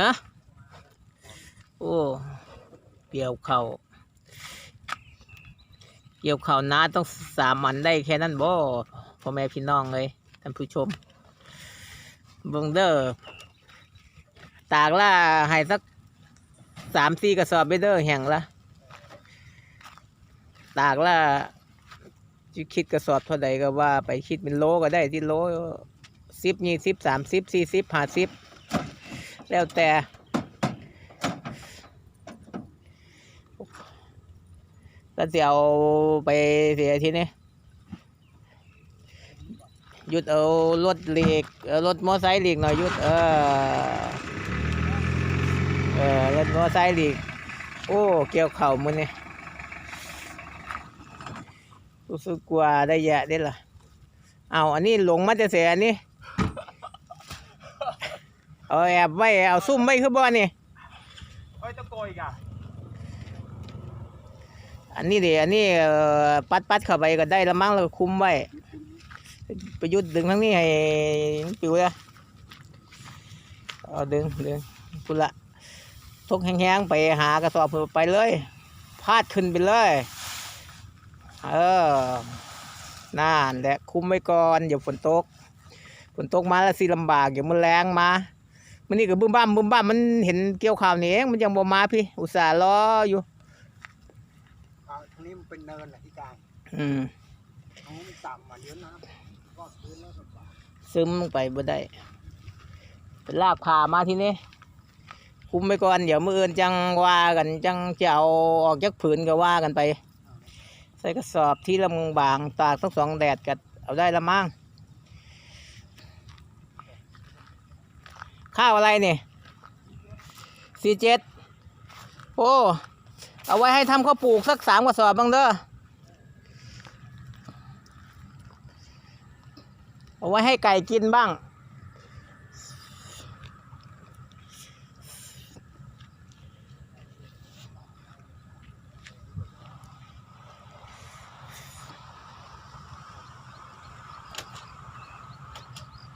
ฮะ โอ้เกี่ยวเข่าเกี่ยวเข่านาต้องสามอันได้แค่นั้นบ่พ่อแม่พี่น้องเลยท่านผู้ชมเบิงเด้อตากล่าให้สักสามสี่กระสอบไปเด้อแห่งละตากล่าจะคิดกระสอบเท่าใดก็ว่า ไปคิดเป็นโลก็ได้ที่โลสิบยี่สิบสามสิบสี่สิบห้าสิบ แล้วแต่ก็จะเอาไปเสียทีนี้หยุดเอารถเหล็กรถมอไซค์เหล็กหน่อยหยุดเออเออรถมอไซค์เหล็กโอ้เกี่ยวเข่ามันนี่รู้สึกกลัวได้แยะได้ล่ะเอาอันนี้หลงมาจะเสียอันนี้ เอาแอบไว้เอาซุ่มไว้คือบ่นี่เฮ้ยตะโกยอีกอะอันนี้เดี๋ยวอันนี้เอ่อปัดปัดเข้าไปก็ได้ละมั้งแล้วก็คุมไว้ประยุทธ์ดึงทั้งนี้ให้มันปิวเลยเอาดึงดึงกุละทกแห้งๆไปหากระสอบไปเลยพาดขึ้นไปเลย เออนั่นแหละคุมไว้ก่อนอย่าฝนตกฝนตกมาแล้วสิลำบากอย่ามันแรงมา มันนี่ก็บึ้มบ้ามบึ้มบ้ามมันเห็นเกี่ยวข่าวนี่เองมันยังบ่มาพี่ อุตส่าห์รออยู่อ่าตรงนี้มันเป็นเนินแหละที่กลางอืมตรงนี้มันต่ำอะเดี๋ยวน้ำก็พื้นแล้วก็ป่าซึมลงไปบ่ได้เป็นลากพามาที่นี่คุมไปก่อนเดี๋ยวมืออื่นจังว่ากันจังจะเอาออกจากผืนก็ว่ากันไป ใส่กระสอบที่ละมึงบางตากทั้งสองแดดกัเอาได้ละมั่ง ข้าวอะไรเนี่สี่เจ็ดโอ้เอาไว้ให้ทำข้าวปลูกสักสามกระสอบบ้างเด้อเอาไว้ให้ไก่กินบ้าง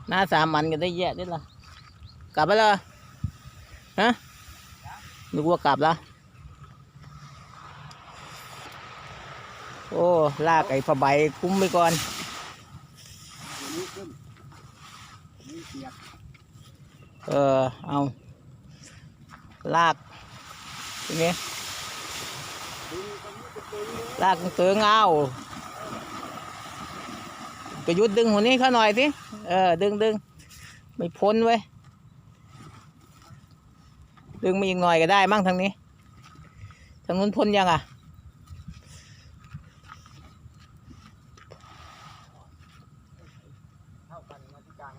หน้าสามมันก็ได้แยะด้วยล่ะ กลับไปเลยฮะนึกว่ากลับแล้ว โอ้ ลากไอ้ผ้าใบคุ้มไปก่อนเออ เอา ลากทีนี้ดึงตรงนี้ลยลากเตืองเอาประยุทธ์ดึงหัวนี้เขาหน่อยสิ เออ ดึงดึงไม่พ้นเว้ย ดึงมาอีกหน่อยก็ได้มั่งทางนี้ทางนู้นพ้นยังอะเท่ากันมาที่กลาง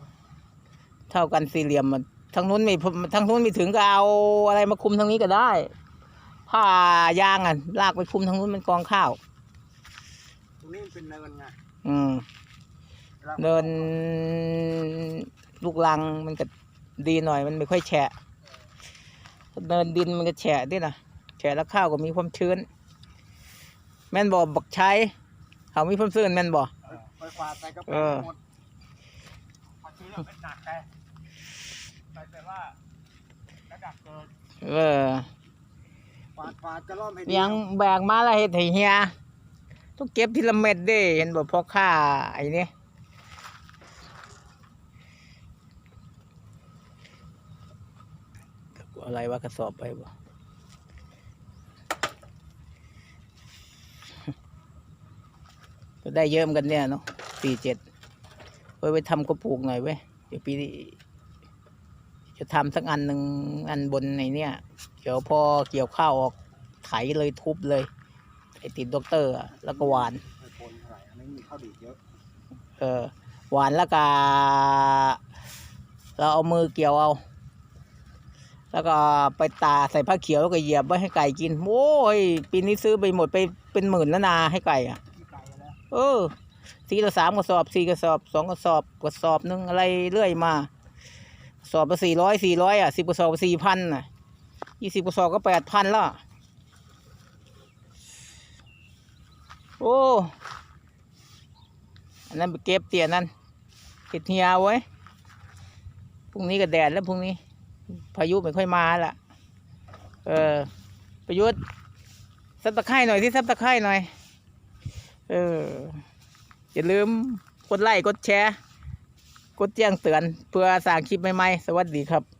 เท่ากันสี่เหลี่ยมมันทางนู้นไม่พ้นทางนู้นไม่ถึงก็เอาอะไรมาคุมทางนี้ก็ได้ผ้ายางอะลากไปคุมทางนู้นมันกองข้าวตรงนี้มันเป็นเนินไงอืมวลาเดินลูกลังมันก็ดีหน่อยมันไม่ค่อยแฉะ เดินดินมันก็แฉะดินะแฉะแล้วข้าวก็มีความชื้น แม่นบอกบักใช้เขามีความชื้นแม่นบอกเออไฟฟ้าใส่กระเอเป๋าอหมดพอซื้อแล้วเป็นหนักแต่แต่แต่ว่าระดับเกินเออฟาดฟาดจะล่อมให้ดียังแบกมาแล้วเฮ็ดให้เฮียต้องเก็บทีละเม็ดเด้เห็นบอกพ่อค่าไอ้นี่ อะไรวะกระสอบไปบ่ก็ได้เยอะเหมือนกันเนี่ยเนาะสี่เจ็ดไว้ไปทำกระปลูกหน่อยเว้ยเดี๋ยวปีนี้จะทำสักอันหนึ่งอันบนในเนี่ย เดี๋ยวพอเกี่ยวข้าวออกไถเลยทุบเลยไอติดด็อกเตอร์อะแล้วก็หวานไม่ปนเท่าไหร่อันนี้มีข้าวดีดเยอะเออหวานแล้วก็เราเอามือเกี่ยวเอา แล้วก็ไปตาใส่ผ้าเขียวแล้วก็เหยียบไว้ให้ไก่กิน โอ้ยปีนี้ซื้อไปหมดไปเป็นหมื่นแล้วนาให้ไก่อะเออสีละสามกระสอบสี่กระสอบสองกระสอบกระสอบหนึงอะไรเรื่อยมา สอบละสี่ร้อยสี่ร้อยอะสิบกระสอบสี่พันอะยี่สิบกระสอบก็แปดพันแล้วโอ้อันนั้นไปเก็บเตียนั่นเก็บเฮียไว้พรุ่งนี้ก็แดดแล้วพรุ่งนี้ พายุไม่ค่อยมาละเออประยุทธ์ซับตะไคร่หน่อยที่ซับตะไคร่หน่อย เอออย่าลืมกดไลค์กดแชร์ กดแจ้งเตือน เพื่อสร้างคลิปใหม่ๆ สวัสดีครับ